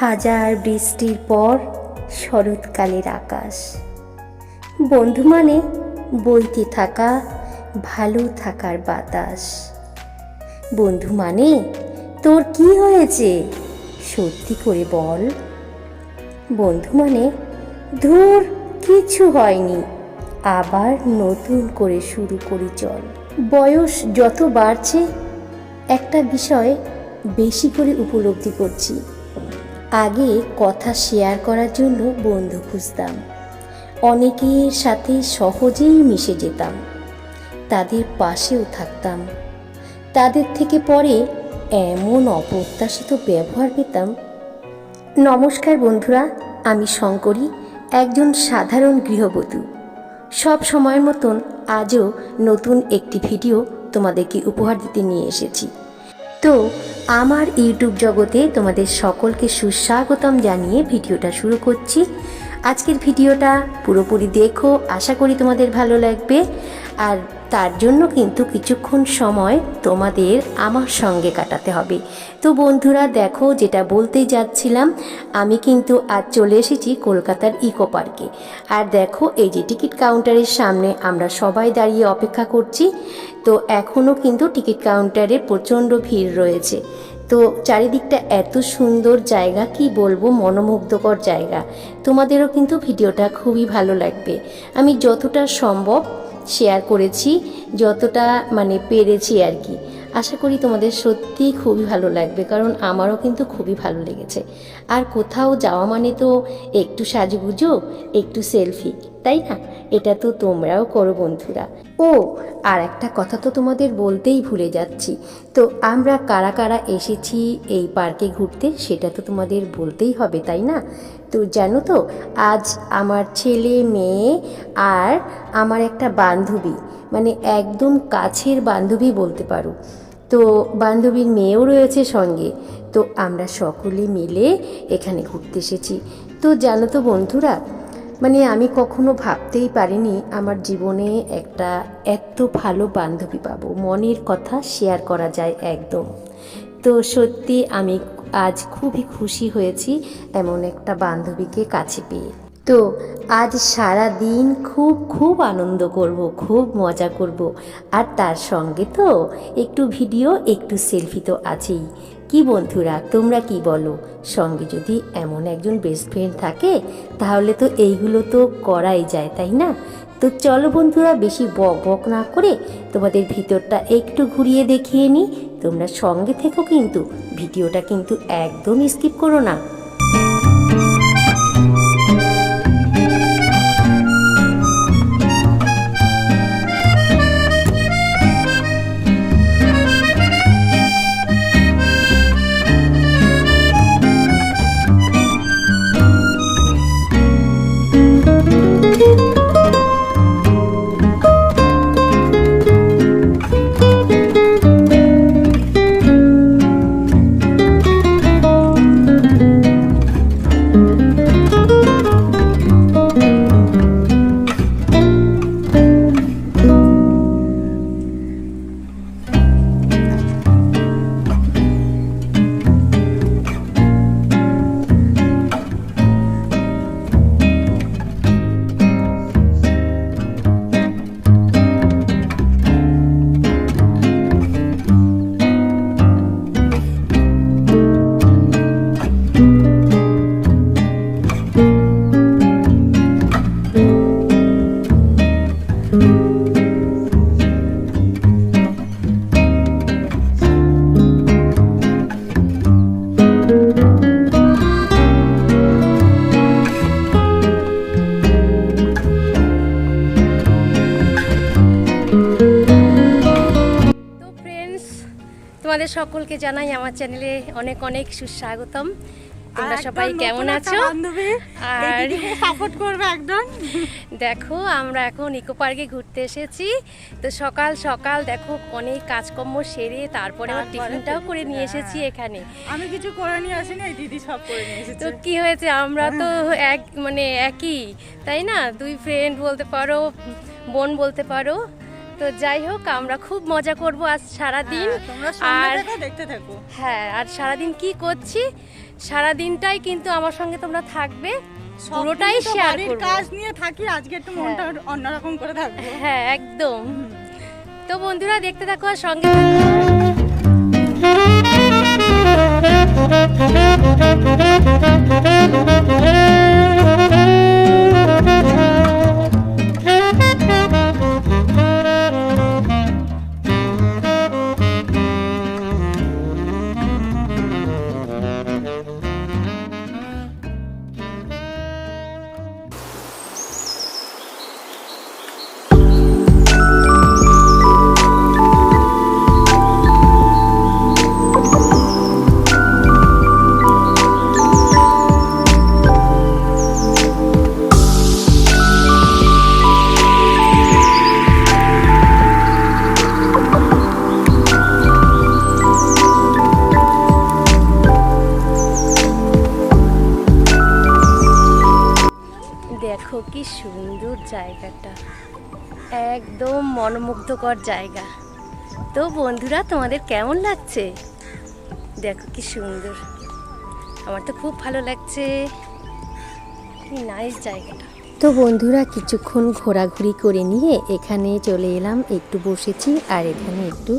হাজার বৃষ্টির পর শরৎকালের আকাশ। বন্ধু মানে বইতে থাকা, ভালো থাকার বাতাস। বন্ধু মানে তোর কি হয়েছে, সত্যি করে বল। বন্ধু মানে ধুর, কিছু হয়নি, আবার নতুন করে শুরু করি চল। বয়স যত বাড়ছে, একটা বিষয় বেশি করে উপলব্ধি করছি। আগে কথা শেয়ার করার জন্য বন্ধু খুঁজতাম। অনেকের সাথে সহজেই মিশে যেতাম। তাদের পাশেও থাকতাম। তাদের থেকে পরে এমন অপ্রত্যাশিত ব্যবহার পেতাম। নমস্কার বন্ধুরা, আমি শঙ্করী, একজন সাধারণ গৃহবধূ। সব সময়ের মতন আজও নতুন একটি ভিডিও তোমাদেরকে উপহার দিতে নিয়ে এসেছি। তো আমার ইউটিউব জগতে তোমাদের সকলকে সুস্বাগতম জানিয়ে ভিডিওটা শুরু করছি। আজকের ভিডিওটা পুরোপুরি দেখো, আশা করি তোমাদের ভালো লাগবে। আর তার জন্য কিন্তু কিছুক্ষণ সময় তোমাদের আমার সঙ্গে কাটাতে হবে। তো বন্ধুরা, দেখো যেটা বলতেই যাচ্ছিলাম, আমি কিন্তু আজ চলে এসেছি কলকাতার ইকো পার্কে। আর দেখো এই যে টিকিট কাউন্টারের সামনে আমরা সবাই দাঁড়িয়ে অপেক্ষা করছি, তো এখনও কিন্তু টিকিট কাউন্টারে প্রচণ্ড ভিড় রয়েছে। তো চারিদিকটা এত সুন্দর জায়গা, কি বলব, মনোমুগ্ধকর জায়গা। তোমাদেরও কিন্তু ভিডিওটা খুবই ভালো লাগবে। আমি যতটা সম্ভব শেয়ার করেছি, যতটা মানে পেরেছি আর কি। আশা করি তোমাদের সত্যিই খুবই ভালো লাগবে, কারণ আমারও কিন্তু খুবই ভালো লেগেছে। আর কোথাও যাওয়া মানে তো একটু সাজুগুজো, একটু সেলফি তাই না? এটা তো তোমরাও করো বন্ধুরা। ও, আর একটা কথা তো তোমাদের বলতেই ভুলে যাচ্ছি। তো আমরা কারা কারা এসেছি এই পার্কে ঘুরতে সেটা তো তোমাদের বলতেই হবে, তাই না? তো জানো তো, আজ আমার ছেলে, মেয়ে আর আমার একটা বান্ধবী মানে একদম কাছের বান্ধবী বলতে পারো। তো বান্ধবীর মেয়েও রয়েছে সঙ্গে। তো আমরা সকলে মিলে এখানে ঘুরতে এসেছি। তো জানো তো বন্ধুরা মানে আমি কখনো ভাবতেই পারিনি আমার জীবনে একটা এত ভালো বান্ধবী পাবো। মনের কথা শেয়ার করা যায় একদম। তো সত্যি আমি আজ খুবই খুশি হয়েছি এমন একটা বান্ধবীকে কাছে পেয়ে। তো আজ সারা দিন খুব খুব আনন্দ করব, খুব মজা করব। আর তার সঙ্গে তো একটু ভিডিও একটু সেলফি তো আছেই। কি বন্ধুরা, তোমরা কি বলো? সঙ্গে যদি এমন একজন বেস্ট ফ্রেন্ড থাকে, তাহলে তো এইগুলো তো করাই যায়, তাই না? তো চলো বন্ধুরা, বেশি বক বক না করে তোমাদের ভিতরটা একটু ঘুরিয়ে দেখিয়ে নিই তোমরা সঙ্গে থেকো কিন্তু, ভিডিওটা কিন্তু একদম স্কিপ করো না। তোমাদের সকলকে জানাই আমার চ্যানেলে অনেক অনেক সুস্বাগতম। তোমরা সবাই কেমন আছো? আর সাপোর্ট করবে একদম। দেখো আমরা এখন ইকো পার্কে ঘুরতে এসেছি। তো সকাল সকাল দেখো অনেক কাজকর্ম সেরে তারপরে আমার টিফিনটাও করে নিয়ে হ্যাঁ। এসেছি এখানে। আমি কিছু করে নিয়ে আসিনি দিদি সব করে নিয়ে এসেছে। তো কি হয়েছে? আমরা তো এক মানে একই তাই না? দুই ফ্রেন্ড বলতে পারো বোন বলতে পারো। তো যাই হোক আমরা খুব মজা করব আজ সারাদিন। হ্যাঁ, তোমরা আর দেখতে থাকো। হ্যাঁ আর সারাদিন কি করছি? সারা দিনটাই কিন্তু আমার সঙ্গে তোমরা থাকবে। পুরোটাই শেয়ার বাড়ির কাজ নিয়ে থাকি আজকে একটু মনটা অন্যরকম করে থাকব। হ্যাঁ একদম। তো বন্ধুরা দেখতে থাকো আর সঙ্গে থাকো। মনোমুগ্ধকর জায়গা। তো বন্ধুরা তোমাদের কেমন লাগছে? দেখো কি সুন্দর। আমার তো খুব ভালো লাগছে। কি নাইস জায়গাটা। তো বন্ধুরা কিছুক্ষণ ঘোরাঘুরি করে নিয়ে এখানে চলে এলাম। একটু বসেছি আর এখানে একটু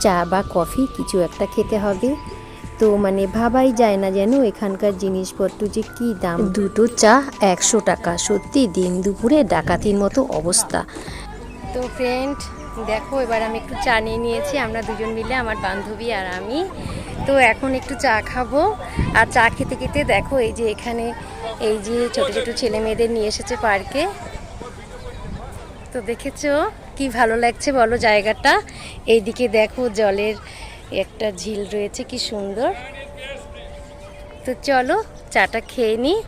চা বা কফি কিছু একটা খেতে হবে। তো মানে ভাবাই যায় না যেন এখানকার জিনিসপত্র যে কি দাম। দুটো চা একশো টাকা। সত্যি দিন দুপুরে ডাকাতির মতো অবস্থা। তো ফ্রেন্ড দেখো, এবার আমি একটু চা নিয়ে নিয়েছি। আমরা দুজন মিলে, আমার বান্ধবী আর আমি। তো এখন একটু চা খাব। আর চা খেতে খেতে দেখো, এই যে এখানে, এই যে ছোট ছোট ছেলে মেয়েদের নিয়ে এসেছে পার্কে তো দেখেছ, কি ভালো লাগছে বলো জায়গাটা? এইদিকে দেখো, জলের একটা ঝিল রয়েছে, কি সুন্দর। তো চলো, চাটা খেয়ে নিই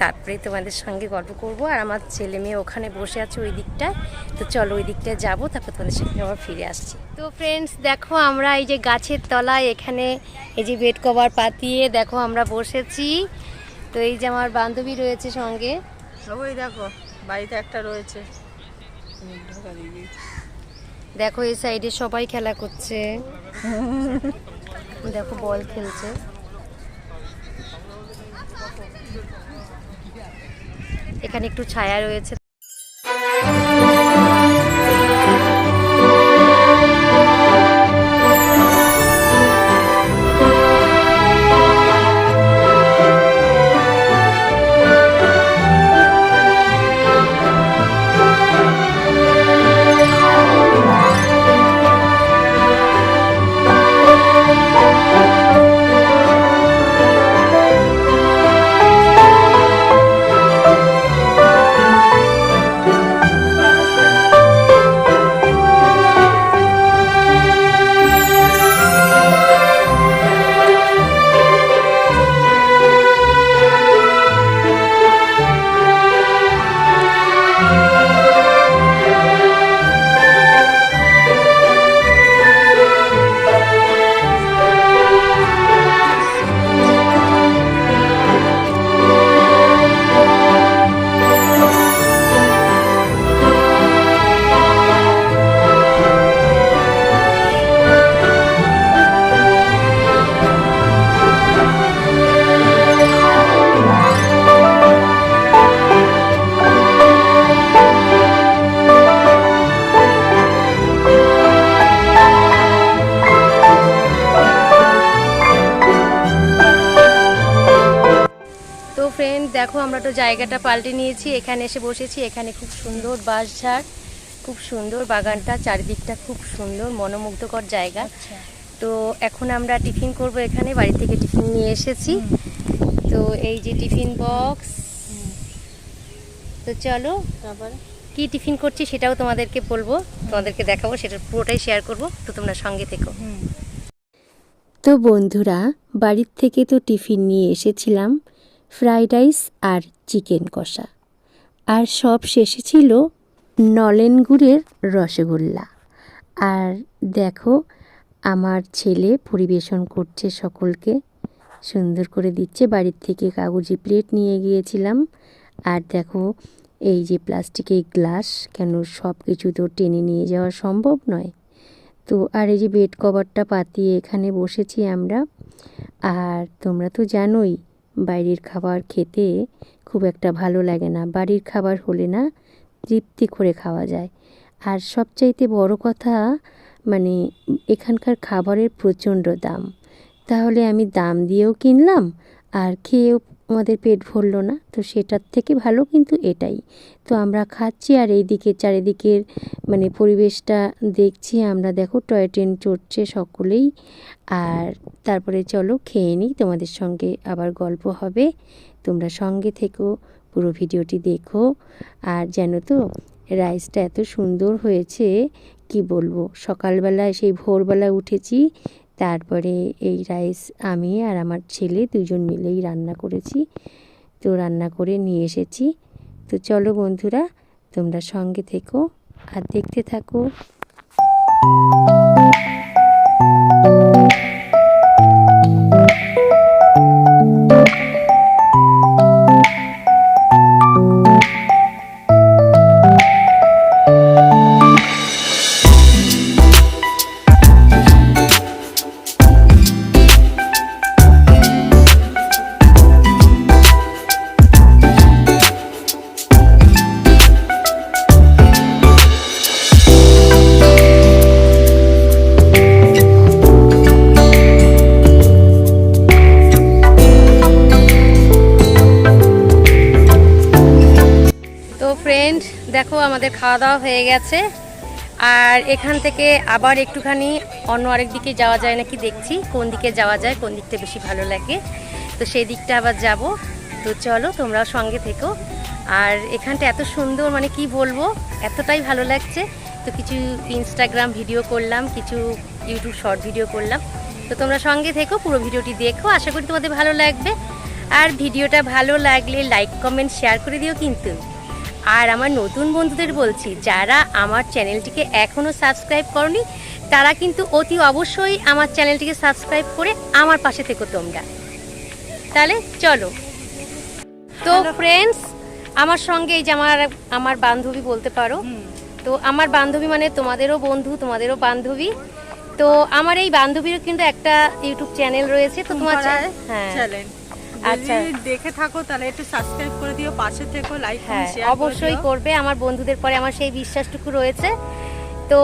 তারপরে তোমাদের সঙ্গে গল্প করব আর আমার ছেলে মেয়ে ওখানে বসে আছে ওই দিকটায়। তো চলো ওই দিকটায় যাব তারপর তোমাদের সঙ্গে আবার ফিরে আসছি। তো ফ্রেন্ডস দেখো আমরা এই যে গাছের তলায় এখানে এই যে বেড কভার পাতিয়ে দেখো আমরা বসেছি। তো এই যে আমার বান্ধবী রয়েছে সঙ্গে। ওই দেখো বাড়িতে একটা রয়েছে। দেখো এই সাইডে সবাই খেলা করছে। দেখো বল খেলছে। এখানে একটু ছায়া রয়েছে জায়গাটা পাল্টে নিয়েছি এখানে এসে বসেছি এখানে খুব সুন্দর বাঁশঝাড় খুব সুন্দর বাগানটা চারিদিকটা খুব সুন্দর মনোমুগ্ধকর জায়গা। তো এখন আমরা টিফিন করব এখানে বাড়ি থেকে টিফিন নিয়ে এসেছি। তো এই যে টিফিন বক্স। তো চলো তারপর? কি টিফিন করছি সেটাও তোমাদেরকে বলব তোমাদেরকে দেখাবো সেটা পুরোটাই শেয়ার করব তো তোমরা সঙ্গে থেকো। তো বন্ধুরা বাড়ির থেকে তো টিফিন নিয়ে এসেছিলাম ফ্রাইড রাইস আর চিকেন কষা। আর সব শেষে ছিল নলেন গুড়ের রসগোল্লা। আর দেখো, আমার ছেলে পরিবেশন করছে সকলকে। সুন্দর করে দিচ্ছে, বাড়ির থেকে কাগজি প্লেট নিয়ে গিয়েছিলাম। আর দেখো, এই যে প্লাস্টিকের গ্লাস, কেন সব কিছু তো টেনে নিয়ে যাওয়া সম্ভব নয়। তো আর এই যে বেড কভারটা পাতিয়ে এখানে বসেছি আমরা। আর তোমরা তো জানোই, বাইরের খাবার খেতে খুব একটা ভালো লাগে না। বাড়ির খাবার হলে না তৃপ্তি করে খাওয়া যায়। আর সবচাইতে বড় কথা মানে এখানকার খাবারের প্রচণ্ড দাম। তাহলে আমি দাম দিয়েও কিনলাম আর খেয়েও আমাদের পেট ভরল না। তো সেটার থেকে ভালো কিন্তু এটাই। তো আমরা খাচ্ছি আর এই এইদিকে চারিদিকের মানে পরিবেশটা দেখছি। আমরা দেখো টয় ট্রেন চড়ছে সকলেই। আর তারপরে চলো খেয়ে নিই। তোমাদের সঙ্গে আবার গল্প হবে। তোমরা সঙ্গে থেকো, পুরো ভিডিওটি দেখো। আর জানো তো, রাইসটা এত সুন্দর হয়েছে, কি বলব? সকালবেলায় সেই ভোরবেলা উঠেছি, তারপরে এই রাইস আমি আর আমার ছেলে দুজন মিলেই রান্না করেছি। তো রান্না করে নিয়ে এসেছি। তো চলো বন্ধুরা, তোমরা সঙ্গে থেকো আর দেখতে থাকো। তো আমাদের খাওয়া দাওয়া হয়ে গেছে। আর এখান থেকে আবার একটুখানি অন্য আরেক দিকে যাওয়া যায় নাকি দেখছি, কোন দিকে যাওয়া যায়, কোন দিকটা বেশি ভালো লাগে। তো সেই দিকটা আবার যাব। তো চলো, তোমরাও সঙ্গে থেকো। আর এখানটা এত সুন্দর মানে কি বলব, এতটাই ভালো লাগছে। তো কিছু ইনস্টাগ্রাম ভিডিও করলাম, কিছু ইউটিউব শর্ট ভিডিও করলাম। তো তোমরা সঙ্গে থেকো, পুরো ভিডিওটি দেখো, আশা করি তোমাদের ভালো লাগবে। আর ভিডিওটা ভালো লাগলে লাইক কমেন্ট শেয়ার করে দিও কিন্তু। আর আমার নতুন বন্ধুদের বলছি যারা আমার চ্যানেলটিকে এখনও সাবস্ক্রাইব করনি তারা কিন্তু অতি অবশ্যই আমার চ্যানেলটিকে সাবস্ক্রাইব করে আমার পাশে থেকো তোমরা। তাহলে চলো। তো ফ্রেন্ডস আমার সঙ্গে এই যে আমার আমার বান্ধবী বলতে পারো তো আমার বান্ধবী মানে তোমাদেরও বন্ধু তোমাদেরও বান্ধবী। তো আমার এই বান্ধবীরও কিন্তু একটা ইউটিউব চ্যানেল রয়েছে তো তোমার হ্যাঁ। আচ্ছা। দেখে থাকো তাহলে একটু সাবস্ক্রাইব করে দিও পাশে থেকো লাইক হ্যাঁ অবশ্যই করবে। আমার বন্ধুদের পরে আমার সেই বিশ্বাসটুকু রয়েছে। তো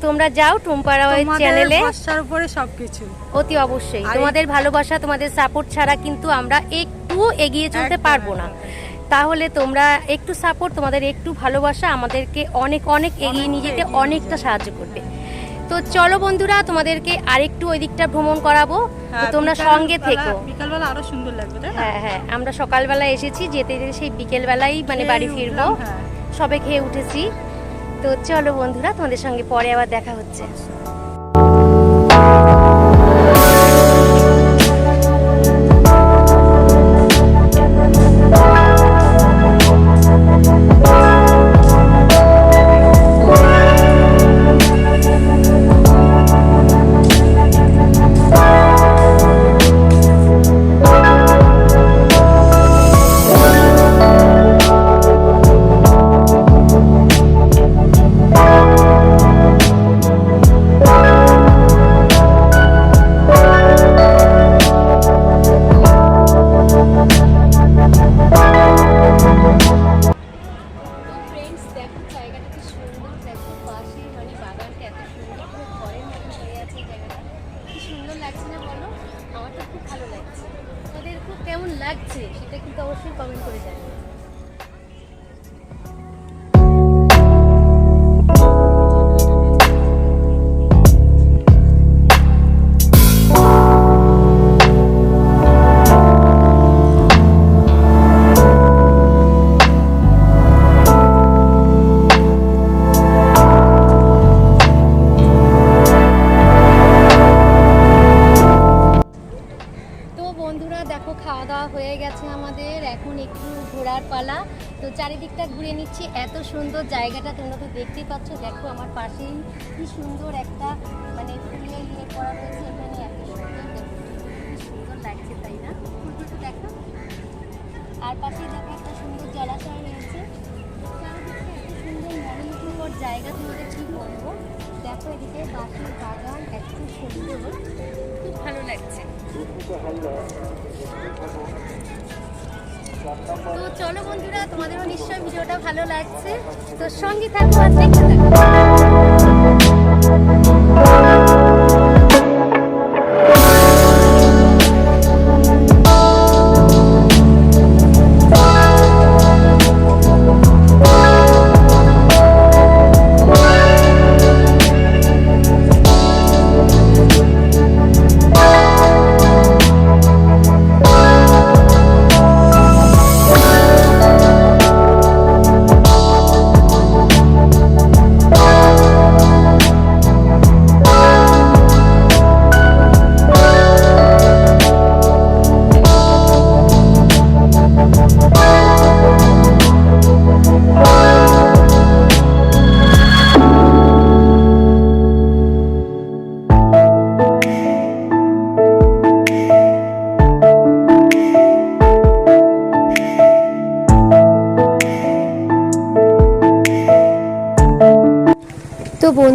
তোমরা যাও টুম্পারা চ্যানেলে উপরে সবকিছু। অতি অবশ্যই। তোমাদের ভালোবাসা তোমাদের সাপোর্ট ছাড়া কিন্তু আমরা একটু এগিয়ে চলতে পারব না। তাহলে তোমরা একটু সাপোর্ট তোমাদের একটু ভালোবাসা আমাদেরকে অনেক অনেক এগিয়ে নিয়ে যেতে অনেকটা সাহায্য করবে। তো চলো বন্ধুরা তোমাদেরকে আরেকটু ওই দিকটা ভ্রমণ করাবো। তো হ্যাঁ, তোমরা সঙ্গে থেকো। বিকালবেলা আরও সুন্দর লাগবে তাই হ্যাঁ হ্যাঁ আমরা সকালবেলা এসেছি যেতে যেতে সেই বিকেলবেলাই মানে বাড়ি ফিরবো। হ্যাঁ। সবে খেয়ে উঠেছি। তো চলো বন্ধুরা তোমাদের সঙ্গে পরে আবার দেখা হচ্ছে। তো চারিদিকটা ঘুরে নিচ্ছি। এত সুন্দর জায়গাটা তোমরা তো দেখতেই পাচ্ছ। দেখো আমার পাশেই কি সুন্দর একটা মানে ফুলের ইয়ে করা রয়েছে এখানে। এত সুন্দর সুন্দর লাগছে, তাই না? দেখো। আর পাশেই দেখো একটা সুন্দর জলাশয় রয়েছে। এত সুন্দর মনোমুগ্ধকর জায়গা তোমাদের কি বলব। দেখো এদিকে বাঁশের বাগান, এত সুন্দর। খুব ভালো লাগছে। তো চলো বন্ধুরা তোমাদেরও নিশ্চয়ই ভিডিওটা ভালো লাগছে। তো সঙ্গে থাকো আর দেখতে থাকো।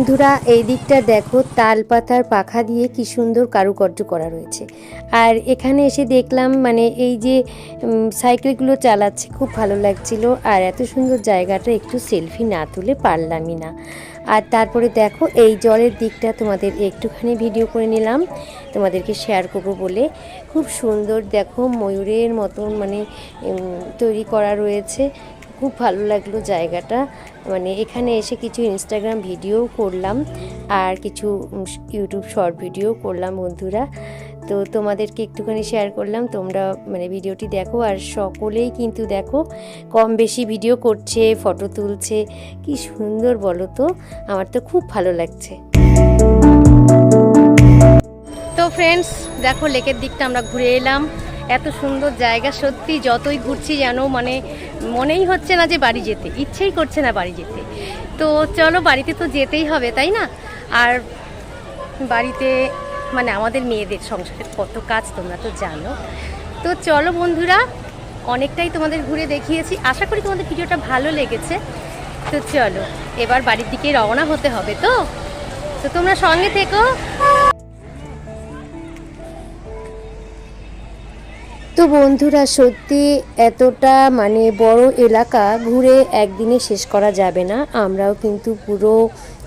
বন্ধুরা, এই দিকটা দেখো, তাল পাতার পাখা দিয়ে কি সুন্দর কারুকার্য করা রয়েছে। আর এখানে এসে দেখলাম মানে এই যে সাইকেলগুলো চালাচ্ছে, খুব ভালো লাগছিল। আর এত সুন্দর জায়গাটা একটু সেলফি না তুলে পারলামই না। আর তারপরে দেখো, এই জলের দিকটা তোমাদের একটুখানি ভিডিও করে নিলাম। তোমাদেরকে শেয়ার করব বলে। খুব সুন্দর দেখো, ময়ূরের মতন মানে তৈরি করা রয়েছে। খুব ভালো লাগল জায়গাটা। মানে এখানে এসে কিছু ইনস্টাগ্রাম ভিডিও করলাম, আর কিছু ইউটিউব শর্ট ভিডিও করলাম বন্ধুরা। তো তোমাদেরকে একটুখানি শেয়ার করলাম, তোমরা মানে ভিডিওটি দেখো, আর সকলেই কিন্তু দেখো কম বেশি ভিডিও করছে ফটো তুলছে, কি সুন্দর বলো তো, আমার তো খুব ভালো লাগছে। তো ফ্রেন্ডস দেখো লেকের দিকটা আমরা ঘুরে এলাম, এত সুন্দর জায়গা, সত্যি যতই ঘুরছি যেন মানে মনেই হচ্ছে না যে বাড়ি যেতে, ইচ্ছেই করছে না বাড়ি যেতে। তো চলো বাড়িতে তো যেতেই হবে, তাই না? আর বাড়িতে মানে আমাদের মেয়েদের সংসারের কত কাজ তোমরা তো জানো। তো চলো বন্ধুরা, অনেকটাই তোমাদের ঘুরে দেখিয়েছি। আশা করি তোমাদের ভিডিওটা ভালো লেগেছে। তো চলো, এবার বাড়ির দিকে রওনা হতে হবে তো? তো তোমরা সঙ্গে থেকো। তো বন্ধুরা, সত্যি এতটা মানে বড় এলাকা ঘুরে একদিনে শেষ করা যাবে না। আমরাও কিন্তু পুরো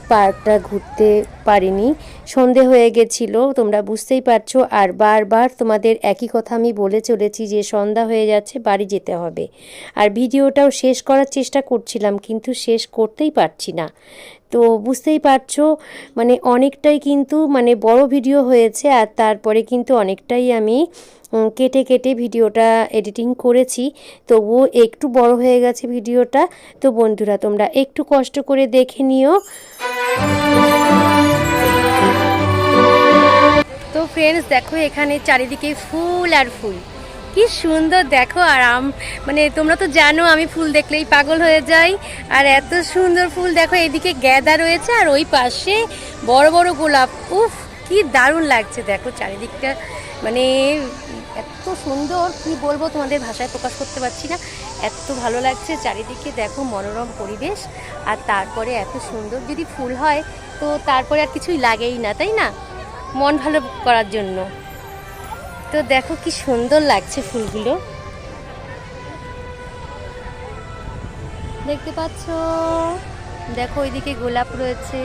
পার্কটা ঘুরতে পারিনি। সন্ধে হয়ে গেছিল, তোমরা বুঝতেই পারছ, আর বারবার তোমাদের একই কথা আমি বলে চলেছি যে সন্ধ্যা হয়ে যাচ্ছে, বাড়ি যেতে হবে। আর ভিডিওটাও শেষ করার চেষ্টা করছিলাম, কিন্তু শেষ করতেই পারছি না। তো বুঝতেই পারছ মানে অনেকটাই কিন্তু মানে বড় ভিডিও হয়েছে, আর তারপরে কিন্তু অনেকটাই আমি কেটে কেটে ভিডিওটা এডিটিং করেছি। তবুও একটু বড় হয়ে গেছে ভিডিওটা। তো বন্ধুরা, তোমরা একটু কষ্ট করে দেখে নিও। ফ্রেন্ডস দেখো এখানে চারিদিকে ফুল আর ফুল। কি সুন্দর, দেখো আর আম মানে তোমরা তো জানো, আমি ফুল দেখলেই পাগল হয়ে যাই। আর এত সুন্দর ফুল, দেখো এদিকে গ্যাদা রয়েছে আর ওই পাশে বড় বড় গোলাপ। উফ, কি দারুণ লাগছে, দেখো চারিদিকটা। মানে এত সুন্দর, কি বলব তোমাদের ভাষায় প্রকাশ করতে পারছি না। এত ভালো লাগছে চারিদিকে, দেখো মনোরম পরিবেশ। আর তারপরে এত সুন্দর যদি ফুল হয়, তো তারপরে আর কিছুই লাগেই না, তাই না? মন ভালো করার জন্য। তো দেখো কি সুন্দর লাগছে ফুলগুলো। দেখতে পাচ্ছ? দেখো ওইদিকে গোলাপ রয়েছে।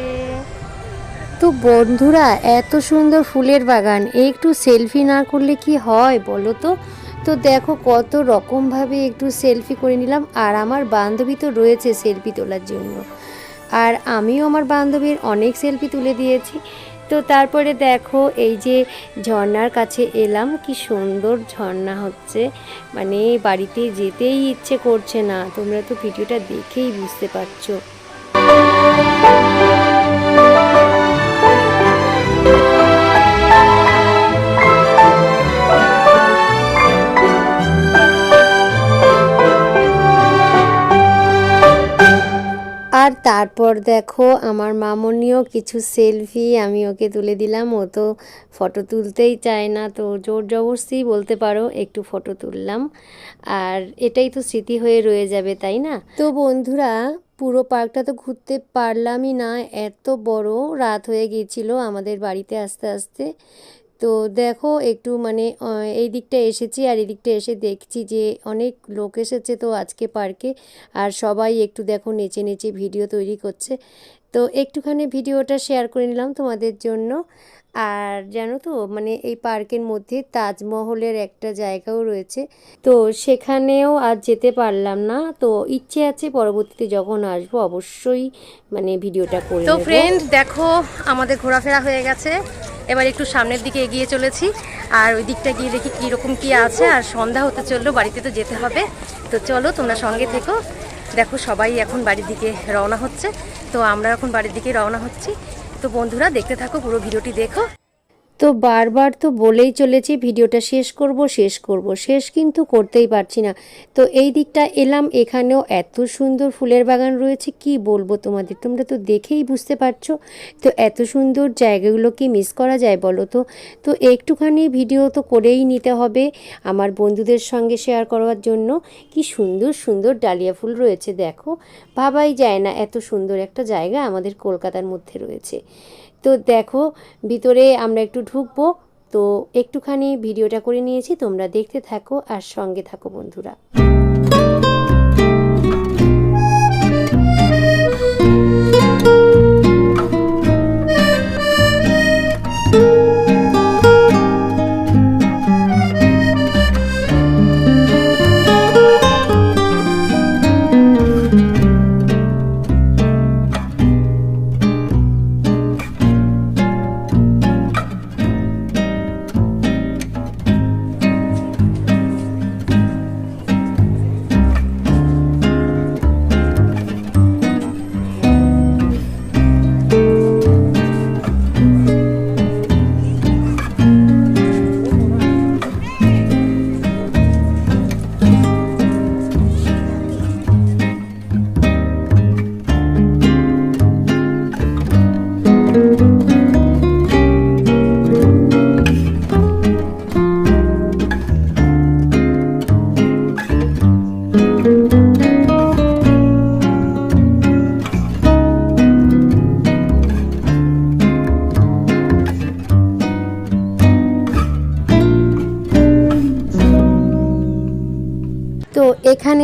তো বন্ধুরা, এত সুন্দর ফুলের বাগান। একটু সেলফি না করলে কি হয় বলো তো? তো দেখো কত রকমভাবে একটু সেলফি করে নিলাম। আর আমার বান্ধবী তো রয়েছে সেলফি তোলার জন্য। আর আমিও আমার বান্ধবীর অনেক সেলফি তুলে দিয়েছি। তো তারপরে দেখো এই যে ঝর্নার কাছে এলাম, কি সুন্দর ঝর্ণা হচ্ছে। মানে বাড়িতে যেতেই ইচ্ছে করছে না, তোমরা তো ভিডিওটা দেখেই বুঝতে পারছ। আর তারপর দেখো আমার মামনিও কিছু সেলফি আমি ওকে তুলে দিলাম। ও তো ফটো তুলতেই চায় না, তো জোর জবরস্তি বলতে পারো একটু ফটো তুললাম। আর এটাই তো স্মৃতি হয়ে রয়ে যাবে, তাই না? তো বন্ধুরা, পুরো পার্কটা তো ঘুরতে পারলামই না, এত বড় রাত হয়ে গিয়েছিল আমাদের বাড়িতে আস্তে আস্তে। তো দেখো একটু মানে এই দিকটা এসেছি আর এই দিকটা এসে দেখছি যে অনেক লোক এসেছে তো আজকে পার্কে। আর সবাই একটু দেখো নেচে নেচে ভিডিও তৈরি করছে। তো একটুখানি ভিডিওটা শেয়ার করে নিলাম তোমাদের জন্য। আর জানো তো মানে এই পার্কের মধ্যে তাজমহলের একটা জায়গাও রয়েছে। তো সেখানেও আজ যেতে পারলাম না। তো ইচ্ছে আছে পরবর্তীতে যখন আসব অবশ্যই মানে ভিডিওটা করে তো ফ্রেন্ড দেখো আমাদের ঘোরাফেরা হয়ে গেছে। এবার একটু সামনের দিকে এগিয়ে চলেছি। আর ওই দিকটা গিয়ে দেখি কীরকম কী আছে, আর সন্ধ্যা হতে চলল, বাড়িতে তো যেতে হবে। তো চলো তোমরা সঙ্গে থেকো। দেখো সবাই এখন বাড়ির দিকে রওনা হচ্ছে। তো আমরা এখন বাড়ির দিকে রওনা হচ্ছি। তো বন্ধুরা, দেখতে থাকো, পুরো ভিডিওটি দেখো। তো বারবার তো বলেই চলেছি, ভিডিওটা শেষ করব শেষ করব, শেষ কিন্তু করতেই পারছি না। তো এই দিকটা এলাম, এখানেও এত সুন্দর ফুলের বাগান রয়েছে, কি বলব তোমাদের? তোমরা তো দেখেই বুঝতে পারছ। তো এত সুন্দর জায়গাগুলো কি মিস করা যায় বলো তো? তো একটুখানি ভিডিও তো করেই নিতে হবে, আমার বন্ধুদের সঙ্গে শেয়ার করার জন্য। কি সুন্দর সুন্দর ডালিয়া ফুল রয়েছে, দেখো। ভাবাই যায় না, এত সুন্দর একটা জায়গা আমাদের কলকাতার মধ্যে রয়েছে। তো দেখো, ভিতরে আমরা একটু ঢুকবো। তো একটুখানি ভিডিওটা করে নিয়েছি, তোমরা দেখতে থাকো আর সঙ্গে থাকো বন্ধুরা।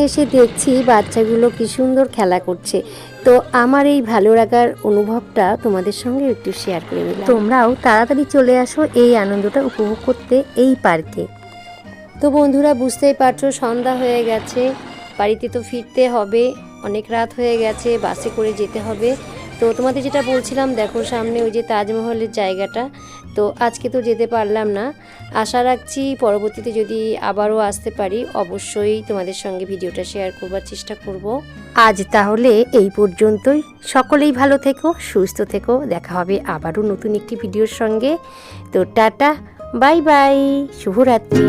এসে দেখছি বাচ্চাগুলো কি সুন্দর খেলা করছে। তো আমার এই ভালো লাগার অনুভবটা তোমাদের সঙ্গে একটু শেয়ার করে নিলাম। তোমরাও তাড়াতাড়ি চলে আসো এই আনন্দটা উপভোগ করতে এই পার্কে। তো বন্ধুরা, বুঝতেই পারছ, সন্ধ্যা হয়ে গেছে। বাড়িতে তো ফিরতে হবে, অনেক রাত হয়ে গেছে, বাসে করে যেতে হবে। তো তোমাদের যেটা বলছিলাম, দেখো সামনে ওই যে তাজমহলের জায়গাটা তো আজকে তো যেতে পারলাম না। আশা রাখছি পরবর্তীতে যদি আবারও আসতে পারি, অবশ্যই তোমাদের সঙ্গে ভিডিওটা শেয়ার করবার চেষ্টা করব। আজ তাহলে এই পর্যন্তই। সকলেই ভালো থেকো, সুস্থ থেকো। দেখা হবে আবারও নতুন একটি ভিডিওর সঙ্গে। তো টাটা, বাই বাই, শুভরাত্রি।